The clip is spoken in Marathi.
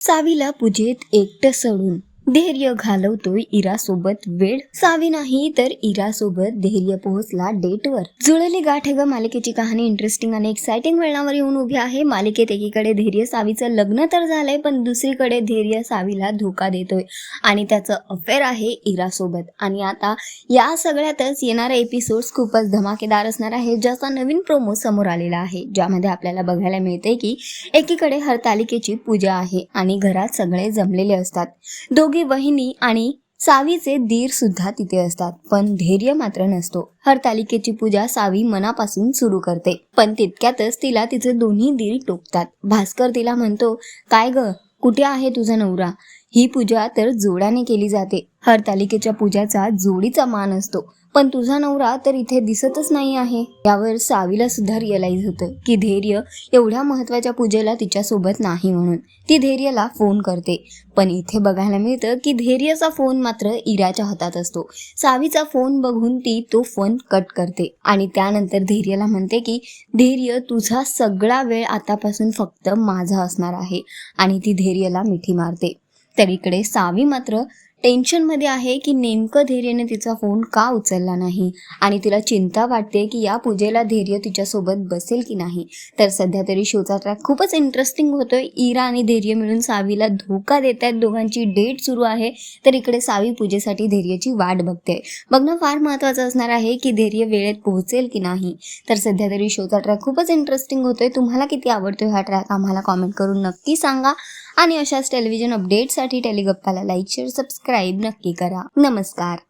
चावीला पूजेत एकटं सोडून. धैर्य घालवतोय इरा सोबत वेळ. सावी नाही तर इरा सोबत धैर्य पोहोचला डेटवर. जुळली गाठ ग मालिकेची कहाणी इंटरेस्टिंग आणि एक्साइटिंग वळणावर येऊन उभी आहे. मालिकेत एकीकडे धैर्य सावीचं लग्न तर झालंय पण दुसरीकडे धैर्य सावीला धोका देतोय. आणि त्याचं अफेअर आहे इरा सोबत आणि आता या सगळ्यातच येणारे एपिसोड्स खूपच धमाकेदार असणार आहे ज्याचा नवीन प्रोमो समोर आलेला आहे. ज्यामध्ये आपल्याला बघायला मिळते की एकीकडे हरतालिकेची पूजा आहे आणि घरात सगळे जमलेले असतात. दोघी वहिनी आणि सावीचे दीर सुद्धा तिथे असतात. पण धैर्य मात्र नसतो. हरतालिकेची पूजा सावी मनापासून सुरू करते. पण तितक्यातच तिला तिचे दोन्ही दीर टोकतात भास्कर तिला म्हणतो काय ग? कुठे आहे तुझा नवरा? ही पूजा तर जोड्याने केली जाते. हरतालिकेच्या पूजाचा जोडीचा मान असतो. पण तुझा नवरा तर इथे दिसतच नाही आहे. यावर सावीला सुद्धा रिअलाइज होतं की धैर्य एवढ्या महत्त्वाच्या पूजेला तिच्यासोबत नाही म्हणून. ती धैर्यला फोन करते. पण इथे बघायला मिळतं की धैर्यचा फोन मात्र इराच्या हातात असतो. सावीचा फोन बघून ती तो फोन कट करते. आणि त्यानंतर धैर्यला म्हणते की धैर्य तुझा सगळा वेळ आतापासून फक्त माझा असणार आहे. आणि ती धैर्यला मिठी मारते. तर इकडे सावी मात्र टेन्शनमध्ये आहे की नेमकं धैर्यने तिचा फोन का उचलला नाही? आणि तिला चिंता वाटते की या पूजेला धैर्य तिच्यासोबत बसेल की नाही? तर सध्या तरी शोचा ट्रॅक खूपच इंटरेस्टिंग होतोय. इरा आणि धैर्य मिळून सावीला धोका देत आहेत. दोघांची डेट सुरू आहे. तर इकडे सावी पूजेसाठी धैर्याची वाट बघते. बघणं फार महत्त्वाचं असणार आहे की धैर्य वेळेत पोहोचेल की नाही. तर सध्या तरी शोचा ट्रॅक खूपच इंटरेस्टिंग होतोय. तुम्हाला किती आवडतोय हा ट्रॅक आम्हाला कॉमेंट करून नक्की सांगा. आणि अशाच टेलिव्हिजन अपडेटसाठी टेलिगप्पाला लाईक शेअर सबस्क्राईब नक्की करा. नमस्कार.